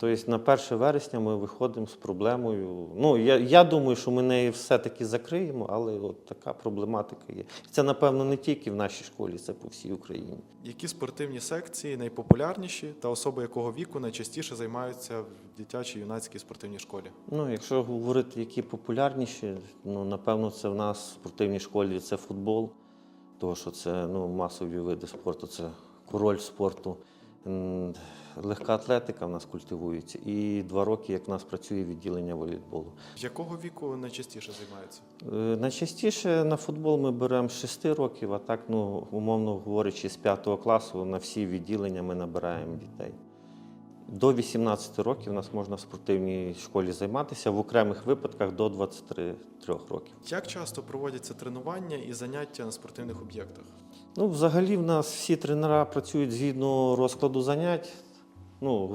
Тобто на 1 вересня ми виходимо з проблемою. Ну, я, я думаю, що ми неї все-таки закриємо, але от така проблематика є. Це, напевно, не тільки в нашій школі, це по всій Україні. Які спортивні секції найпопулярніші та особи якого віку найчастіше займаються в дитячій юнацькій спортивній школі? Ну, якщо говорити, які популярніші, ну, напевно, це в нас в спортивній школі це футбол, тому що це ну, масові види спорту, це король спорту. Легка атлетика в нас культивується. І два роки, як в нас працює відділення волейболу. Якого віку найчастіше займаються? Е, Найчастіше на футбол ми беремо з 6 років, а так, ну, умовно говорячи, з 5 класу на всі відділення ми набираємо дітей. До 18 років нас можна в спортивній школі займатися, в окремих випадках до 23 років. Як часто проводяться тренування і заняття на спортивних об'єктах? Ну, взагалі, в нас всі тренера працюють згідно розкладу занять. Ну,